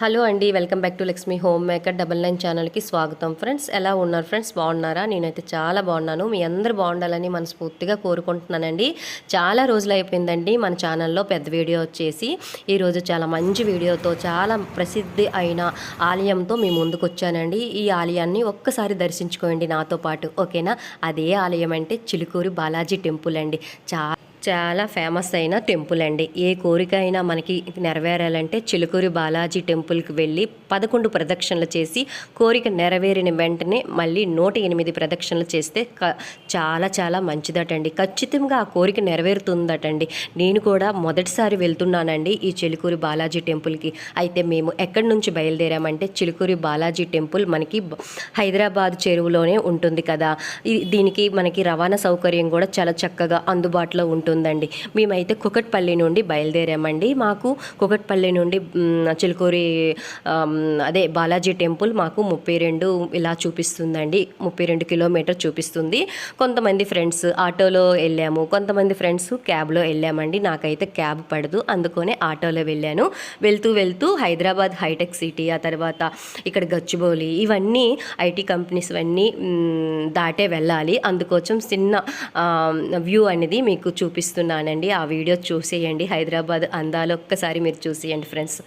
Hello అండి welcome back to Lakshmi homemaker double nine ఛానల్కి స్వాగతం. ఫ్రెండ్స్ ఎలా ఉన్నారు? ఫ్రెండ్స్ బాగున్నారా? నేనైతే చాలా బాగున్నాను. మీ అందరు బాగుండాలని మనస్ఫూర్తిగా కోరుకుంటున్నానండి. చాలా రోజులు అయిపోయిందండి మన ఛానల్లో పెద్ద వీడియో వచ్చేసి. ఈరోజు చాలా మంచి వీడియోతో చాలా ప్రసిద్ధి అయిన ఆలయంతో మీ ముందుకు వచ్చానండి ఈ ఆలయాన్ని ఒక్కసారి దర్శించుకోండి నాతో పాటు ఓకేనా? అదే ఆలయం అంటే చిలుకూరు బాలాజీ టెంపుల్ అండి. చాలా చాలా ఫేమస్ అయిన టెంపుల్ అండి. ఏ కోరిక అయినా మనకి నెరవేరాలంటే చిలుకూరి బాలాజీ టెంపుల్కి వెళ్ళి పదకొండు ప్రదక్షిణలు చేసి కోరిక నెరవేరిన వెంటనే మళ్ళీ నూట ఎనిమిది ప్రదక్షిణలు చేస్తే క- చాలా చాలా మంచిదటండి. ఖచ్చితంగా ఆ కోరిక నెరవేరుతుందటండి. నేను కూడా మొదటిసారి వెళ్తున్నానండి ఈ చిలుకూరి బాలాజీ టెంపుల్కి. అయితే మేము ఎక్కడి నుంచి బయలుదేరామంటే చిలుకూరి బాలాజీ టెంపుల్ మనకి హైదరాబాద్ చెరువులోనే ఉంటుంది కదా. దీనికి మనకి రవాణా సౌకర్యం కూడా చాలా చక్కగా అందుబాటులో ఉంటుంది. ఉంటుందండి మేమైతే కుకట్పల్లి నుండి బయలుదేరామండి. మాకు కుకట్పల్లి నుండి చిలుకూరి అదే బాలాజీ టెంపుల్ మాకు ముప్పై రెండు ఇలా చూపిస్తుందండి. ముప్పై రెండు కిలోమీటర్ చూపిస్తుంది. కొంతమంది ఫ్రెండ్స్ ఆటోలో వెళ్ళాము. కొంతమంది ఫ్రెండ్స్ క్యాబ్లో వెళ్ళామండి. నాకైతే క్యాబ్ పడదు. అందుకనే ఆటోలో వెళ్ళాను. వెళ్తూ వెళ్తూ హైదరాబాద్ హైటెక్ సిటీ ఆ తర్వాత ఇక్కడ గచ్చిబౌలి ఇవన్నీ ఐటీ కంపెనీస్ అన్నీ దాటే వెళ్ళాలి. అందుకోసం చిన్న వ్యూ అనేది మీకు చూపిస్తున్నానండి. ఆ వీడియో చూసేయండి. హైదరాబాద్ అందాలు ఒక్కసారి మీరు చూసేయండి ఫ్రెండ్స్.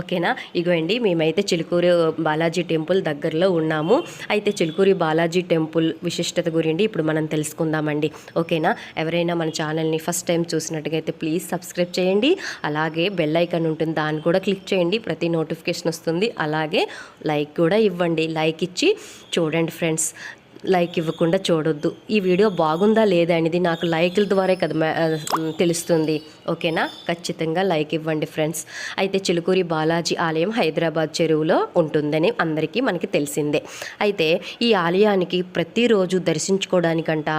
ఓకేనా? ఇగోండి మేమైతే చిలుకూరు బాలాజీ టెంపుల్ దగ్గరలో ఉన్నాము. అయితే చిలుకూరి బాలాజీ టెంపుల్ విశిష్టత గురించి ఇప్పుడు మనం తెలుసుకుందామండి. ఓకేనా? ఎవరైనా మన ఛానల్ని ఫస్ట్ టైం చూసినట్టుగా అయితే ప్లీజ్ సబ్స్క్రైబ్ చేయండి. అలాగే బెల్ ఐకన్ ఉంటుంది దాన్ని కూడా క్లిక్ చేయండి. ప్రతి నోటిఫికేషన్ వస్తుంది. అలాగే లైక్ కూడా ఇవ్వండి. లైక్ ఇచ్చి చూడండి ఫ్రెండ్స్. లైక్ ఇవ్వకుండా చూడొద్దు. ఈ వీడియో బాగుందా లేదా అనేది నాకు లైక్ల ద్వారా కదా తెలుస్తుంది. ఓకేనా? ఖచ్చితంగా లైక్ ఇవ్వండి ఫ్రెండ్స్. అయితే చిలుకూరి బాలాజీ ఆలయం హైదరాబాద్ చెరువులో ఉంటుందని అందరికీ మనకి తెలిసిందే. అయితే ఈ ఆలయానికి ప్రతిరోజు దర్శించుకోవడానికంట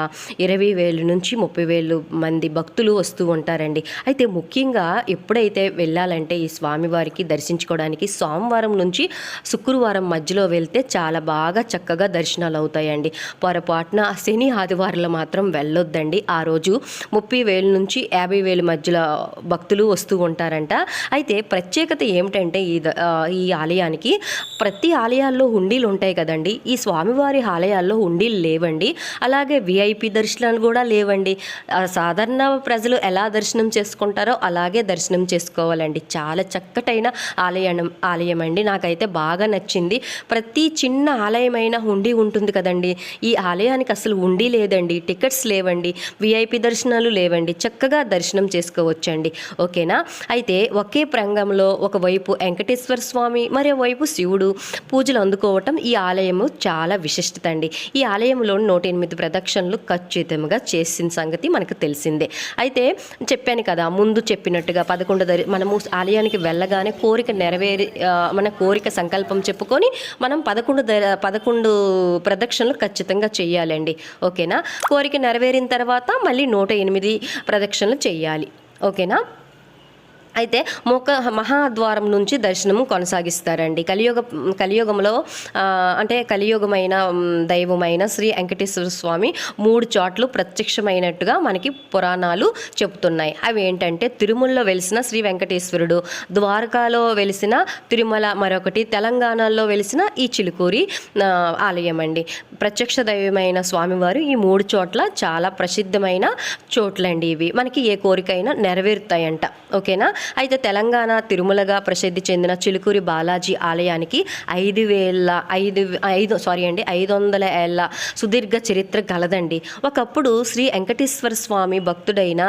ఇరవై వేలు నుంచి ముప్పై వేలు మంది భక్తులు వస్తూ ఉంటారండి. అయితే ముఖ్యంగా ఎప్పుడైతే వెళ్ళాలంటే ఈ స్వామివారికి దర్శించుకోవడానికి సోమవారం నుంచి శుక్రవారం మధ్యలో వెళ్తే చాలా బాగా చక్కగా దర్శనాలు అవుతాయండి. పొరపాటున శని ఆదివారాలు మాత్రం వెళ్ళొద్దండి. ఆ రోజు ముప్పై వేల నుంచి యాభై వేల మధ్యలో భక్తులు వస్తూ ఉంటారంట. అయితే ప్రత్యేకత ఏమిటంటే ఈ ద- ఈ ఆలయానికి ప్రతి ఆలయాల్లో హుండీలు ఉంటాయి కదండి. ఈ స్వామివారి ఆలయాల్లో హుండీలు లేవండి. అలాగే విఐపి దర్శనాలు కూడా లేవండి. సాధారణ ప్రజలు ఎలా దర్శనం చేసుకుంటారో అలాగే దర్శనం చేసుకోవాలండి. చాలా చక్కటైన ఆలయం ఆలయం అండి నాకైతే బాగా నచ్చింది. ప్రతి చిన్న ఆలయమైన హుండీ ఉంటుంది కదండి. ఈ ఆలయానికి అసలు ఉండి లేదండి టికెట్స్ లేవండి విఐపి దర్శనాలు లేవండి చక్కగా దర్శనం చేసుకోవచ్చండి. ఓకేనా? అయితే ఒకే ప్రాంగంలో ఒకవైపు వెంకటేశ్వర స్వామి మరోవైపు శివుడు పూజలు అందుకోవటం ఈ ఆలయము చాలా విశిష్టత అండి ఈ ఆలయంలో నూట ఎనిమిది ప్రదక్షిణలు ఖచ్చితంగా చేసిన సంగతి మనకు తెలిసిందే. అయితే చెప్పాను కదా ముందు చెప్పినట్టుగా పదకొండు దరి మనము ఆలయానికి వెళ్ళగానే కోరిక నెరవేరి మన కోరిక సంకల్పం చెప్పుకొని మనం పదకొండు ద- పదకొండు ప్రదక్షిణలు ఖచ్చితంగా చేయాలండి ఓకేనా? కోరిక నెరవేరిన తర్వాత మళ్ళీ నూట ఎనిమిది ప్రదక్షిణలు చేయాలి ఓకేనా? అయితే ముఖ మహాద్వారం నుంచి దర్శనము కొనసాగిస్తారండి. కలియుగ కలియుగంలో అంటే కలియుగమైన దైవమైన శ్రీ వెంకటేశ్వర స్వామి మూడు చోట్లు ప్రత్యక్షమైనట్టుగా మనకి పురాణాలు చెబుతున్నాయి. అవి ఏంటంటే తిరుమలలో వెలిసిన శ్రీ వెంకటేశ్వరుడు ద్వారకాలో వెలిసిన తిరుమల మరొకటి తెలంగాణలో వెలిసిన ఈ చిలుకూరి ఆలయం అండి. ప్రత్యక్ష దైవమైన స్వామివారు ఈ మూడు చోట్ల చాలా ప్రసిద్ధమైన చోట్లండి ఇవి. మనకి ఏ కోరికైనా నెరవేరుతాయంట. ఓకేనా? అయితే తెలంగాణ తిరుమలగా ప్రసిద్ధి చెందిన చిలుకూరి బాలాజీ ఆలయానికి ఐదు వేల ఐదు ఐదు సారీ అండి ఐదు వందల ఏళ్ళ సుదీర్ఘ చరిత్ర కలదండి ఒకప్పుడు శ్రీ వెంకటేశ్వర స్వామి భక్తుడైన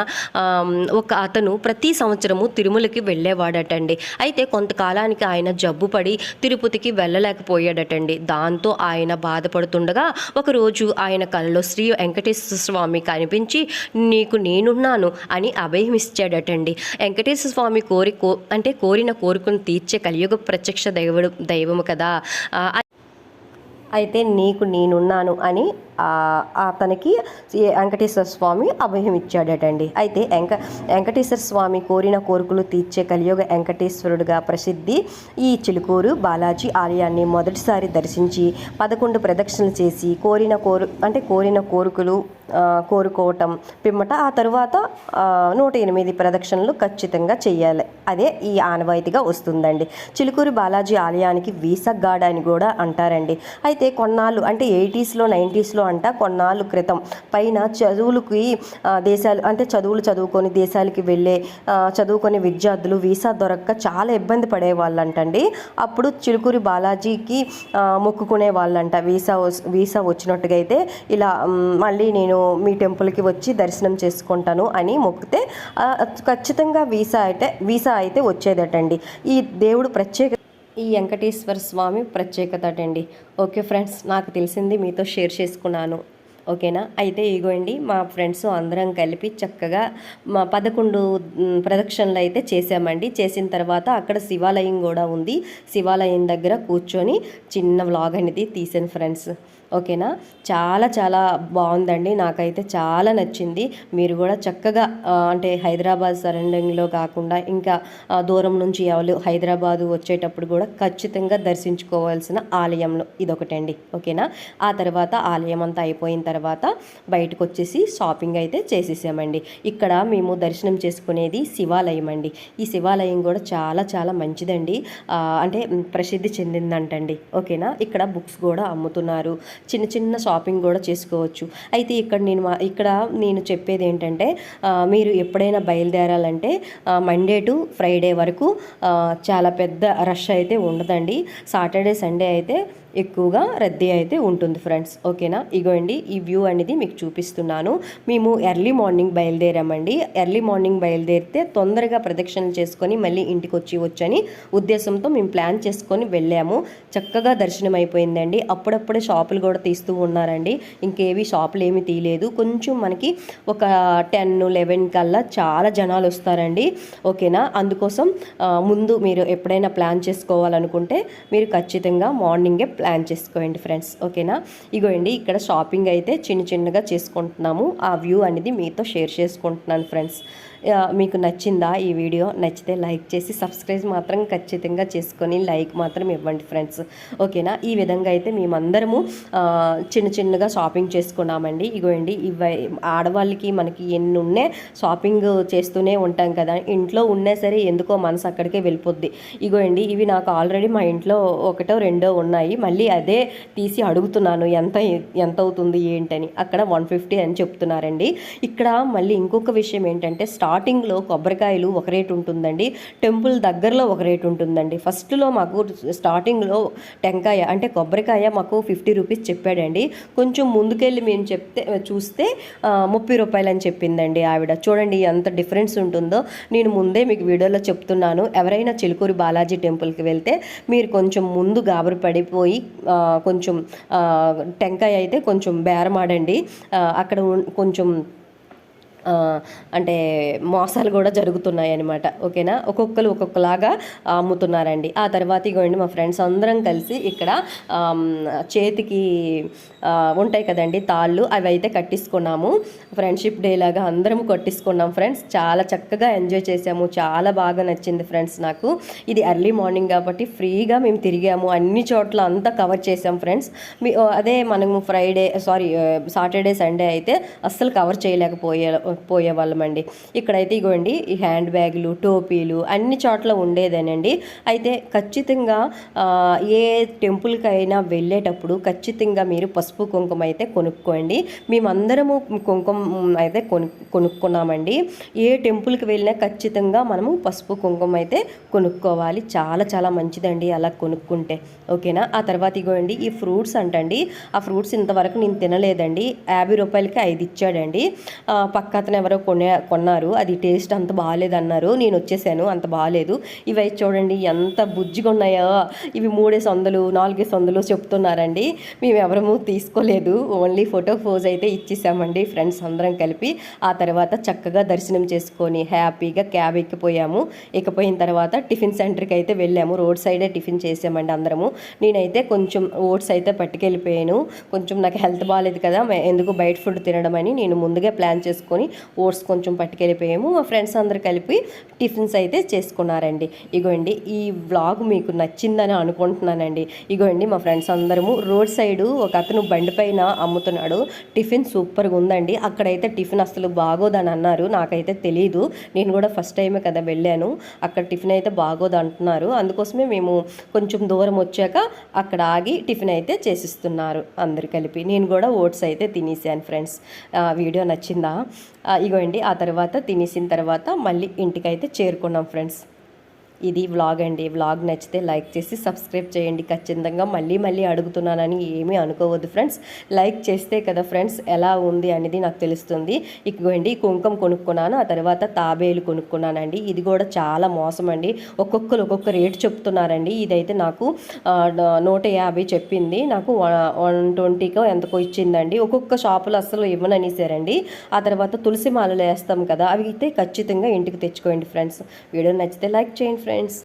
ఒక అతను ప్రతి సంవత్సరము తిరుమలకి వెళ్ళేవాడటండి. అయితే కొంతకాలానికి ఆయన జబ్బుపడి తిరుపతికి వెళ్ళలేకపోయాడటండి. దాంతో ఆయన బాధపడుతుండగా ఒకరోజు ఆయన కలలో శ్రీ వెంకటేశ్వర స్వామి కనిపించి నీకు నేనున్నాను అని అభయమిచ్చాడటండి. వెంకటేశ్వర స్వామి కోరి కో అంటే కోరిన కోరికను తీర్చే కలియుగ ప్రత్యక్ష దైవడు దైవము కదా. ఆ, అయితే నీకు నేనున్నాను అని అతనికి వెంకటేశ్వర స్వామి అభయం ఇచ్చాడటండి. అయితే వెంక వెంకటేశ్వర స్వామి కోరిన కోరికలు తీర్చే కలియుగ వెంకటేశ్వరుడుగా ప్రసిద్ధి ఈ చిలుకూరు బాలాజీ ఆలయాన్ని మొదటిసారి దర్శించి పదకొండు ప్రదక్షిణలు చేసి కోరిన కోరు అంటే కోరిన కోరికలు కోరుకోవటం పిమ్మట ఆ తరువాత నూట ఎనిమిది ప్రదక్షిణలు ఖచ్చితంగా చేయాలి. అదే ఈ ఆనవాయితీగా వస్తుందండి. చిలుకూరు బాలాజీ ఆలయానికి వీసగాడ అని కూడా అంటారండి. అయితే కొన్నాళ్ళు అంటే ఎయిటీస్లో నైంటీస్లో అంట కొన్నాళ్ళు క్రితం. పైన చదువులకి దేశాలు అంటే చదువులు చదువుకొని దేశాలకి వెళ్ళే చదువుకొని చదువుకునే విద్యార్థులు వీసా దొరక్క చాలా ఇబ్బంది పడే వాళ్ళంటండి అప్పుడు చిలుకూరి బాలాజీకి మొక్కుకునే వాళ్ళంట వీసా వీసా వచ్చినట్టుగా అయితే ఇలా మళ్ళీ నేను మీ టెంపుల్కి వచ్చి దర్శనం చేసుకుంటాను అని మొక్కితే ఖచ్చితంగా వీసా అయితే వీసా అయితే వచ్చేదటండి. ఈ దేవుడు ప్రత్యేక ఈ వెంకటేశ్వర స్వామి ప్రత్యేకత అండి ఓకే ఫ్రెండ్స్ నాకు తెలిసింది మీతో షేర్ చేసుకున్నాను. ఓకేనా? అయితే ఇగోండి మా ఫ్రెండ్స్ అందరం కలిపి చక్కగా మా పదకొండు ప్రదక్షిణలు అయితే చేసామండి చేసిన తర్వాత అక్కడ శివాలయం కూడా ఉంది. శివాలయం దగ్గర కూర్చొని చిన్న వ్లాగ్ అనేది తీసాను ఫ్రెండ్స్. ఓకేనా? చాలా చాలా బాగుందండి. నాకైతే చాలా నచ్చింది. మీరు కూడా చక్కగా అంటే హైదరాబాద్ సరౌండింగ్లో కాకుండా ఇంకా దూరం నుంచి ఎవరు హైదరాబాద్ వచ్చేటప్పుడు కూడా ఖచ్చితంగా దర్శించుకోవాల్సిన ఆలయంలో ఇదొకటండి. ఓకేనా? ఆ తర్వాత ఆలయం అంతా అయిపోయిన తర్వాత బయటకు వచ్చేసి షాపింగ్ అయితే చేసేసామండి. ఇక్కడ మేము దర్శనం చేసుకునేది శివాలయం అండి. ఈ శివాలయం కూడా చాలా చాలా మంచిదండి. అంటే ప్రసిద్ధి చెందిందంటండి. ఓకేనా? ఇక్కడ బుక్స్ కూడా అమ్ముతున్నారు. చిన్న చిన్న షాపింగ్ కూడా చేసుకోవచ్చు. అయితే ఇక్కడ నేను మా- ఇక్కడ నేను చెప్పేది ఏంటంటే మీరు ఎప్పుడైనా బయలుదేరాలంటే మండే టు ఫ్రైడే వరకు చాలా పెద్ద రష్ అయితే ఉండదండి. సాటర్డే సండే అయితే ఎక్కువగా రద్దీ అయితే ఉంటుంది ఫ్రెండ్స్ ఓకేనా? ఇగోండి ఈ వ్యూ అనేది మీకు చూపిస్తున్నాను. మేము ఎర్లీ మార్నింగ్ బయలుదేరామండి. ఎర్లీ మార్నింగ్ బయలుదేరితే తొందరగా ప్రదక్షిణలు చేసుకొని మళ్ళీ ఇంటికి వచ్చి వచ్చని ఉద్దేశంతో మేము ప్లాన్ చేసుకొని వెళ్ళాము. చక్కగా దర్శనం అయిపోయిందండి. అప్పుడప్పుడే షాపులు కూడా తీస్తూ ఉన్నారండి. ఇంకేవి షాపులు ఏమి తీయలేదు. కొంచెం మనకి ఒక టెన్ లెవెన్ కల్లా చాలా జనాలు వస్తారండి. ఓకేనా? అందుకోసం ముందు మీరు ఎప్పుడైనా ప్లాన్ చేసుకోవాలనుకుంటే మీరు ఖచ్చితంగా మార్నింగే ప్లాన్ చేసుకోండి ఫ్రెండ్స్ ఓకేనా? ఇగోండి ఇక్కడ షాపింగ్ అయితే చిన్న చిన్నగా చేసుకుంటున్నాము. ఆ వ్యూ అనేది మీతో షేర్ చేసుకుంటున్నాను ఫ్రెండ్స్. మీకు నచ్చిందా ఈ వీడియో? నచ్చితే లైక్ చేసి సబ్స్క్రైబ్ మాత్రం ఖచ్చితంగా చేసుకొని లైక్ మాత్రం ఇవ్వండి ఫ్రెండ్స్. ఓకేనా? ఈ విధంగా అయితే మేమందరము చిన్న చిన్నగా షాపింగ్ చేసుకున్నామండి. ఇగోండి ఇవి ఆడవాళ్ళకి మనకి ఎన్ని ఉన్నాయి షాపింగ్ చేస్తూనే ఉంటాం కదా. ఇంట్లో ఉన్నా సరే ఎందుకో మనసు అక్కడికే వెళ్ళిపోద్ది. ఇగోండి ఇవి నాకు ఆల్రెడీ మా ఇంట్లో ఒకటో రెండో ఉన్నాయి. మళ్ళీ అదే తీసి అడుగుతున్నాను ఎంత ఎంత అవుతుంది ఏంటని. అక్కడ వన్ ఫిఫ్టీ అని చెప్తున్నారండి. ఇక్కడ మళ్ళీ ఇంకొక విషయం ఏంటంటే స్టార్టింగ్లో కొబ్బరికాయలు ఒక రేటు ఉంటుందండి. టెంపుల్ దగ్గరలో ఒక రేటు ఉంటుందండి. ఫస్ట్లో మాకు స్టార్టింగ్లో టెంకాయ అంటే కొబ్బరికాయ మాకు ఫిఫ్టీ రూపీస్ చెప్పాడండి. కొంచెం ముందుకెళ్ళి మేము చెప్తే చూస్తే ముప్పై రూపాయలు అని చెప్పిందండి ఆవిడ. చూడండి ఎంత డిఫరెన్స్ ఉంటుందో. నేను ముందే మీకు వీడియోలో చెప్తున్నాను. ఎవరైనా చిలుకూరి బాలాజీ టెంపుల్కి వెళ్తే మీరు కొంచెం ముందు గాబరు పడిపోయి కొంచెం టెంకాయ అయితే కొంచెం బేరమాడండి. అక్కడ కొంచెం అంటే మోసాలు కూడా జరుగుతున్నాయి అనమాట ఓకేనా? ఒక్కొక్కరు ఒక్కొక్కలాగా అమ్ముతున్నారండి. ఆ తర్వాత ఇగోండి మా ఫ్రెండ్స్ అందరం కలిసి ఇక్కడ చేతికి ఉంటాయి కదండి తాళ్ళు అవి అయితే కట్టించుకున్నాము. ఫ్రెండ్షిప్ డే లాగా అందరం కట్టించుకున్నాం ఫ్రెండ్స్. చాలా చక్కగా ఎంజాయ్ చేసాము చాలా బాగా నచ్చింది ఫ్రెండ్స్ నాకు. ఇది ఎర్లీ మార్నింగ్ కాబట్టి ఫ్రీగా మేము తిరిగాము. అన్ని చోట్ల అంతా కవర్ చేసాం ఫ్రెండ్స్. మీ అదే మనము ఫ్రైడే సారీ సాటర్డే సండే అయితే అస్సలు కవర్ చేయలేకపోయే వాళ్ళమండి ఇక్కడైతే ఇగోండి ఈ హ్యాండ్ బ్యాగులు టోపీలు అన్ని చోట్ల ఉండేదేనండి. అయితే ఖచ్చితంగా ఏ టెంపుల్కైనా వెళ్ళేటప్పుడు ఖచ్చితంగా మీరు పసుపు కుంకుమ అయితే కొనుక్కోండి. మేమందరము కుంకుమ అయితే కొను కొనుక్కున్నామండి. ఏ టెంపుల్కి వెళ్ళినా ఖచ్చితంగా మనము పసుపు కుంకుమ అయితే కొనుక్కోవాలి. చాలా చాలా మంచిదండి అలా కొనుక్కుంటే. ఓకేనా? ఆ తర్వాత ఇగోండి ఈ ఫ్రూట్స్ అంటండి. ఆ ఫ్రూట్స్ ఇంతవరకు నేను తినలేదండి. యాభై రూపాయలకి ఐదు ఇచ్చాడండి. పక్క అతను ఎవరో కొనే కొన్నారు. అది టేస్ట్ అంత బాగాలేదు అన్నారు నేను వచ్చేసాను. అంత బాగాలేదు. ఇవి చూడండి ఎంత బుజ్జిగా ఉన్నాయో ఇవి మూడేసి వందలు నాలుగేసి వందలు చెప్తున్నారండి. మేము ఎవరము తీసుకోలేదు. ఓన్లీ ఫోటో పోజ్ అయితే ఇచ్చేసామండి ఫ్రెండ్స్ అందరం కలిపి. ఆ తర్వాత చక్కగా దర్శనం చేసుకొని హ్యాపీగా క్యాబ్ ఎక్కిపోయాము. ఎక్కిపోయిన తర్వాత టిఫిన్ సెంటర్కి అయితే వెళ్ళాము. రోడ్ సైడే టిఫిన్ చేసామండి అందరము. నేనైతే కొంచెం ఓట్స్ అయితే పట్టుకెళ్ళిపోయాను. కొంచెం నాకు హెల్త్ బాగాలేదు కదా ఎందుకు బయట ఫుడ్ తినడం అని నేను ముందుగా ప్లాన్ చేసుకొని ఓట్స్ కొంచెం పట్టుకెళ్ళిపోయాము. మా ఫ్రెండ్స్ అందరు కలిపి టిఫిన్స్ అయితే చేసుకున్నారండి. ఇగోండి ఈ వ్లాగ్ మీకు నచ్చిందని అనుకుంటున్నానండి. ఇగోండి మా ఫ్రెండ్స్ అందరము రోడ్ సైడ్ ఒక అతను బండి పైన అమ్ముతున్నాడు. టిఫిన్ సూపర్గా ఉందండి. అక్కడైతే టిఫిన్ అసలు బాగోదని అన్నారు. నాకైతే తెలియదు నేను కూడా ఫస్ట్ టైమే కదా వెళ్ళాను. అక్కడ టిఫిన్ అయితే బాగోదు అంటున్నారు. అందుకోసమే మేము కొంచెం దూరం వచ్చాక అక్కడ ఆగి టిఫిన్ అయితే చేసిస్తున్నారు అందరు కలిపి. నేను కూడా ఓట్స్ అయితే తినేసాను ఫ్రెండ్స్. వీడియో నచ్చిందా? ఇగోండి ఆ తర్వాత తినేసిన తర్వాత మళ్ళీ ఇంటికైతే చేరుకున్నాం ఫ్రెండ్స్. ఇది వ్లాగ్ అండి. వ్లాగ్ నచ్చితే లైక్ చేసి సబ్స్క్రైబ్ చేయండి. ఖచ్చితంగా మళ్ళీ మళ్ళీ అడుగుతున్నానని ఏమీ అనుకోవద్దు ఫ్రెండ్స్ లైక్ చేస్తే కదా ఫ్రెండ్స్ ఎలా ఉంది అనేది నాకు తెలుస్తుంది. ఇదిగోండి కుంకం కొనుక్కున్నాను. ఆ తర్వాత తాబేలు కొనుక్కున్నానండి. ఇది కూడా చాలా మోసం అండి. ఒక్కొక్కరు ఒక్కొక్క రేట్ చెప్తున్నారండి. ఇదైతే నాకు నూట యాభై చెప్పింది. నాకు వన్ ట్వంటీకో ఎంతకో ఇచ్చిందండి. ఒక్కొక్క షాపులో అస్సలు ఇవ్వననేసారండి. ఆ తర్వాత తులసి మాలలు వేస్తాం కదా అవి అయితే ఖచ్చితంగా ఇంటికి తెచ్చుకోండి ఫ్రెండ్స్ వీడియో నచ్చితే లైక్ చేయండి ఫ్రెండ్స్ And.